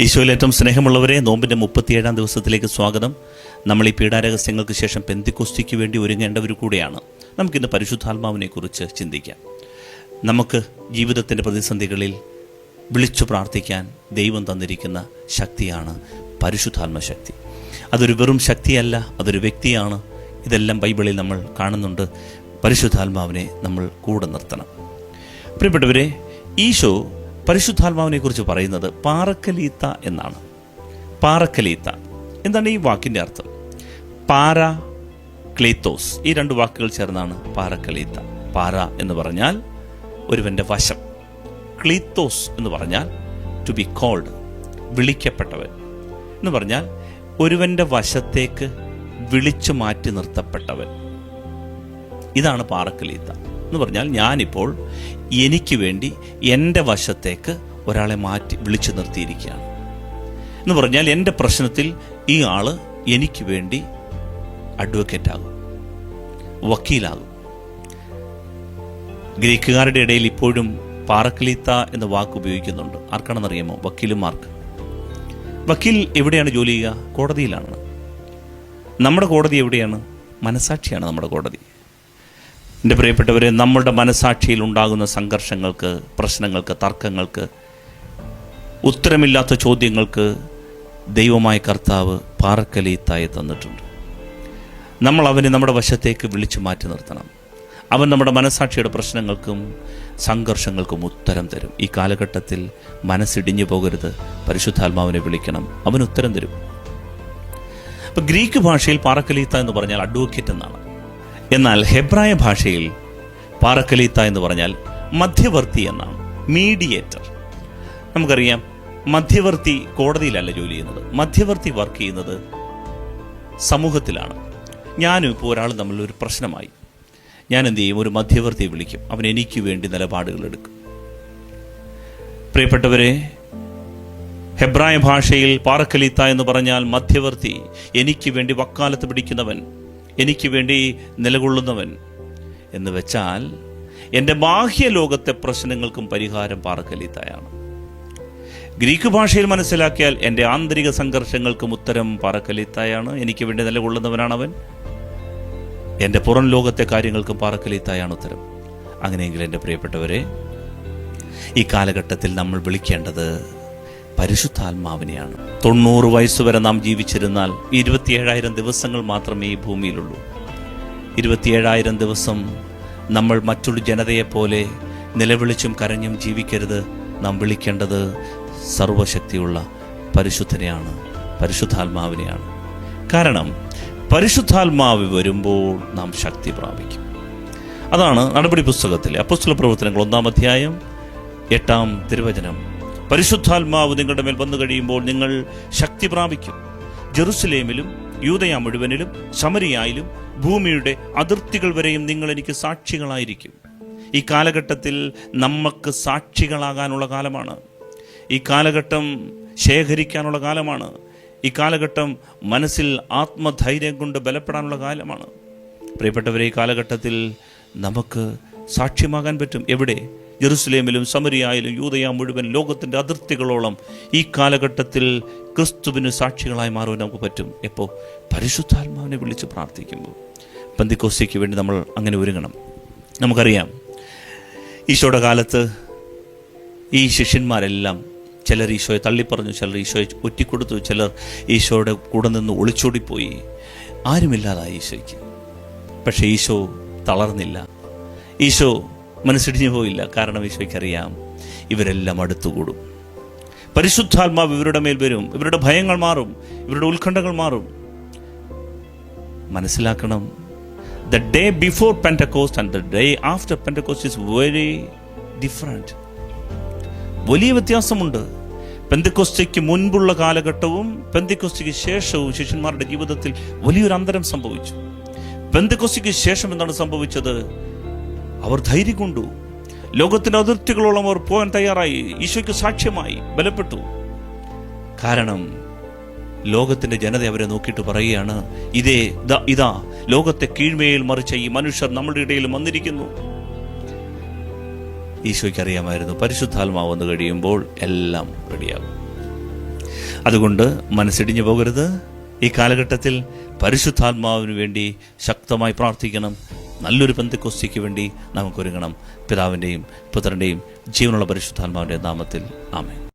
ഈശോയിൽ ഏറ്റവും സ്നേഹമുള്ളവരെ നോമ്പിന്റെ മുപ്പത്തിയേഴാം ദിവസത്തിലേക്ക് സ്വാഗതം. നമ്മൾ ഈ പീഡാരഹസ്യങ്ങൾക്ക് ശേഷം പെന്തിക്കുസ്തിക്ക് വേണ്ടി ഒരുങ്ങേണ്ടവർ കൂടെയാണ്. നമുക്കിന്ന് പരിശുദ്ധാത്മാവിനെക്കുറിച്ച് ചിന്തിക്കാം. നമുക്ക് ജീവിതത്തിന്റെ പ്രതിസന്ധികളിൽ വിളിച്ചു പ്രാർത്ഥിക്കാൻ ദൈവം തന്നിരിക്കുന്ന ശക്തിയാണ് പരിശുദ്ധാത്മ ശക്തി അതൊരു വെറും ശക്തിയല്ല അതൊരു വ്യക്തിയാണ്. ഇതെല്ലാം ബൈബിളിൽ നമ്മൾ കാണുന്നുണ്ട്. പരിശുദ്ധാത്മാവിനെ നമ്മൾ കൂടെ നിർത്തണം. പ്രിയപ്പെട്ടവരെ ഈശോ പരിശുദ്ധാത്മാവിനെ കുറിച്ച് പറയുന്നത് പാറക്കലീത്ത എന്നാണ്. പാറക്കലീത്ത. എന്താണ് ഈ വാക്കിന്റെ അർത്ഥം? പാര ക്ലീത്തോസ്. ഈ രണ്ട് വാക്കുകൾ ചേർന്നാണ് പാറക്കലീത്ത. പാര എന്ന് പറഞ്ഞാൽ ഒരുവന്റെ വശം. ക്ലീത്തോസ് എന്ന് പറഞ്ഞാൽ ടു ബി കോൾഡ് വിളിക്കപ്പെട്ടവൻ. എന്ന് പറഞ്ഞാൽ ഒരുവന്റെ വശത്തേക്ക് വിളിച്ചു മാറ്റി നിർത്തപ്പെട്ടവൻ. ഇതാണ് പാറക്കലീത്ത. എന്ന് പറഞ്ഞാൽ ഞാനിപ്പോൾ എനിക്ക് വേണ്ടി എന്റെ വശത്തേക്ക് ഒരാളെ മാറ്റി വിളിച്ചു നിർത്തിയിരിക്കുകയാണ്. എന്ന് പറഞ്ഞാൽ എന്റെ പ്രശ്നത്തിൽ ഈ ആൾ എനിക്ക് വേണ്ടി അഡ്വക്കേറ്റ് ആകും വക്കീലാകും. ഗ്രീക്കുകാരുടെ ഇടയിൽ ഇപ്പോഴും പാറക്കിളീത്ത എന്ന വാക്ക് ഉപയോഗിക്കുന്നുണ്ട്. ആർക്കാണെന്നറിയാമോ? വക്കീലുമാർക്ക് വക്കീൽ എവിടെയാണ് ജോലി ചെയ്യുക? കോടതിയിലാണ്. നമ്മുടെ കോടതി എവിടെയാണ്? മനസാക്ഷിയാണ് നമ്മുടെ കോടതി. എന്റെ പ്രിയപ്പെട്ടവരെ നമ്മളുടെ മനസാക്ഷിയിൽ ഉണ്ടാകുന്ന സംഘർഷങ്ങൾക്ക് പ്രശ്നങ്ങൾക്ക് തർക്കങ്ങൾക്ക് ഉത്തരമില്ലാത്ത ചോദ്യങ്ങൾക്ക് ദൈവമായ കർത്താവ് പാറക്കലീത്തായി തന്നിട്ടുണ്ട്. നമ്മൾ അവനെ നമ്മുടെ വശത്തേക്ക് വിളിച്ചു മാറ്റി നിർത്തണം. അവൻ നമ്മുടെ മനസാക്ഷിയുടെ പ്രശ്നങ്ങൾക്കും സംഘർഷങ്ങൾക്കും ഉത്തരം തരും. ഈ കാലഘട്ടത്തിൽ മനസ്സിടിഞ്ഞു പോകരുത്. പരിശുദ്ധാത്മാവിനെ വിളിക്കണം. അവൻ ഉത്തരം തരും. അപ്പം ഗ്രീക്ക് ഭാഷയിൽ പാറക്കലീത്ത എന്ന് പറഞ്ഞാൽ അഡ്വക്കേറ്റ് എന്നാണ്. എന്നാൽ ഹെബ്രായ ഭാഷയിൽ പാറക്കലീത്ത എന്ന് പറഞ്ഞാൽ മധ്യവർത്തി എന്നാണ് മീഡിയേറ്റർ. നമുക്കറിയാം മധ്യവർത്തി കോടതിയിലല്ല ജോലി ചെയ്യുന്നത്. മധ്യവർത്തി വർക്ക് ചെയ്യുന്നത് സമൂഹത്തിലാണ്. ഞാനും ഇപ്പോൾ ഒരാൾ തമ്മിൽ ഒരു പ്രശ്നമായി. ഞാൻ എന്ത് ചെയ്യും? ഒരു മധ്യവർത്തി വിളിക്കും. അവൻ എനിക്ക് വേണ്ടി നിലപാടുകൾ എടുക്കും. പ്രിയപ്പെട്ടവരെ ഹെബ്രായ ഭാഷയിൽ പാറക്കലീത്ത എന്ന് പറഞ്ഞാൽ മധ്യവർത്തി എനിക്ക് വേണ്ടി വക്കാലത്ത് പിടിക്കുന്നവൻ എനിക്ക് വേണ്ടി നിലകൊള്ളുന്നവൻ എന്ന് വെച്ചാൽ എന്റെ ബാഹ്യ ലോകത്തെ പ്രശ്നങ്ങൾക്കും പരിഹാരം പാറക്കലീത്തായാണ് ഗ്രീക്ക് ഭാഷയിൽ മനസ്സിലാക്കിയാൽ എന്റെ ആന്തരിക സംഘർഷങ്ങൾക്കും ഉത്തരം പാറക്കലീത്തായാണ് എനിക്ക് വേണ്ടി നിലകൊള്ളുന്നവനാണ് അവൻ. എന്റെ പുറം ലോകത്തെ കാര്യങ്ങൾക്കും പാറക്കലീത്തായാണ് ഉത്തരം. അങ്ങനെയെങ്കിൽ എന്റെ പ്രിയപ്പെട്ടവരെ ഈ കാലഘട്ടത്തിൽ നമ്മൾ വിളിക്കേണ്ടത് പരിശുദ്ധാത്മാവിനെയാണ്. തൊണ്ണൂറ് വയസ്സുവരെ നാം ജീവിച്ചിരുന്നാൽ ഇരുപത്തിയേഴായിരം ദിവസങ്ങൾ മാത്രമേ ഈ ഭൂമിയിലുള്ളൂ. ഇരുപത്തിയേഴായിരം ദിവസം നമ്മൾ മറ്റൊരു ജനതയെപ്പോലെ നിലവിളിച്ചും കരഞ്ഞും ജീവിക്കരുത്. നാം വിളിക്കേണ്ടത് സർവശക്തിയുള്ള പരിശുദ്ധനെയാണ് പരിശുദ്ധാത്മാവിനെയാണ്. കാരണം പരിശുദ്ധാത്മാവ് വരുമ്പോൾ നാം ശക്തി പ്രാപിക്കും. അതാണ് നടപടി പുസ്തകത്തിലെ അപ്പുസ്തല പ്രവർത്തനങ്ങൾ ഒന്നാം അധ്യായം എട്ടാം തിരുവചനം. പരിശുദ്ധാത്മാവ് നിങ്ങളുടെ മേൽ വന്നു കഴിയുമ്പോൾ നിങ്ങൾ ശക്തി പ്രാപിക്കും. ജെറുസലേമിലും യൂതയ മുഴുവനിലും സമരിയായാലും ഭൂമിയുടെ അതിർത്തികൾ വരെയും നിങ്ങൾ എനിക്ക് സാക്ഷികളായിരിക്കും. ഈ കാലഘട്ടത്തിൽ നമുക്ക് സാക്ഷികളാകാനുള്ള കാലമാണ്. ഈ കാലഘട്ടം ശേഖരിക്കാനുള്ള കാലമാണ്. ഈ കാലഘട്ടം മനസ്സിൽ ആത്മധൈര്യം കൊണ്ട് ബലപ്പെടാനുള്ള കാലമാണ്. പ്രിയപ്പെട്ടവരെ ഈ കാലഘട്ടത്തിൽ നമുക്ക് സാക്ഷ്യമാകാൻ പറ്റും. എവിടെ? ജെറുസലേമിലും സമരിയായാലും യൂതയ മുഴുവൻ ലോകത്തിന്റെ അതിർത്തികളോളം ഈ കാലഘട്ടത്തിൽ ക്രിസ്തുവിന് സാക്ഷികളായി മാറുവാൻ നമുക്ക് പറ്റും. എപ്പോൾ പരിശുദ്ധാത്മാവിനെ വിളിച്ച് പ്രാർത്ഥിക്കുമ്പോൾ. പന്തിക്കോസ്യയ്ക്ക് വേണ്ടി നമ്മൾ അങ്ങനെ ഒരുങ്ങണം. നമുക്കറിയാം ഈശോയുടെ കാലത്ത് ഈ ശിഷ്യന്മാരെല്ലാം ചിലർ ഈശോയെ തള്ളിപ്പറഞ്ഞു ചിലർ ഈശോയെ ഒറ്റിക്കൊടുത്തു ചിലർ ഈശോയുടെ കൂടെ നിന്ന് ഒളിച്ചോടിപ്പോയി. ആരുമില്ലാതായി ഈശോയ്ക്ക്. പക്ഷേ ഈശോ തളർന്നില്ല. ഈശോ മനസ്സിടിഞ്ഞു പോയില്ല. കാരണം ഈശോയ്ക്കറിയാം ഇവരെല്ലാം അടുത്തുകൂടും. പരിശുദ്ധാത്മാവ് ഇവരുടെ മേൽ വരും. ഇവരുടെ ഭയങ്ങൾ മാറും. ഇവരുടെ ഉത്കണ്ഠകൾ മാറും. മനസ്സിലാക്കണം the day before Pentecost and the day after Pentecost is very different വലിയ വ്യത്യാസമുണ്ട്. പെന്തിക്കോസ്റ്റയ്ക്ക് മുൻപുള്ള കാലഘട്ടവും പെന്തിക്കോസ്റ്റയ്ക്ക് ശേഷവും ശിഷ്യന്മാരുടെ ജീവിതത്തിൽ വലിയൊരു അന്തരം സംഭവിച്ചു. പെന്തിക്കോസ്റ്റയ്ക്ക് ശേഷം എന്താണ് സംഭവിച്ചത്? അവർ ധൈര്യം കൊണ്ടു. ലോകത്തിന്റെ അതിർത്തികളോളം അവർ പോകാൻ തയ്യാറായി. ഈശോയ്ക്ക് സാക്ഷ്യമായി ബലപ്പെട്ടു. കാരണം ലോകത്തിന്റെ ജനത അവരെ നോക്കിയിട്ട് പറയുകയാണ് ഇതേ ഇതാ ലോകത്തെ കീഴ്മയിൽ മറിച്ച ഈ മനുഷ്യർ നമ്മുടെ ഇടയിൽ വന്നിരിക്കുന്നു. ഈശോയ്ക്ക് അറിയാമായിരുന്നു പരിശുദ്ധാത്മാവ് വന്നു കഴിയുമ്പോൾ എല്ലാം റെഡിയാകും. അതുകൊണ്ട് മനസ്സിടിഞ്ഞു പോകരുത്. ഈ കാലഘട്ടത്തിൽ പരിശുദ്ധാത്മാവിന് വേണ്ടി ശക്തമായി പ്രാർത്ഥിക്കണം. നല്ലൊരു പന്തിക്കൊസ്തിക്ക് വേണ്ടി നമുക്കൊരുങ്ങണം പിതാവിന്റെയും പുത്രന്റെയും ജീവനുള്ള പരിശുദ്ധാത്മാവിന്റെ നാമത്തിൽ. ആമേൻ.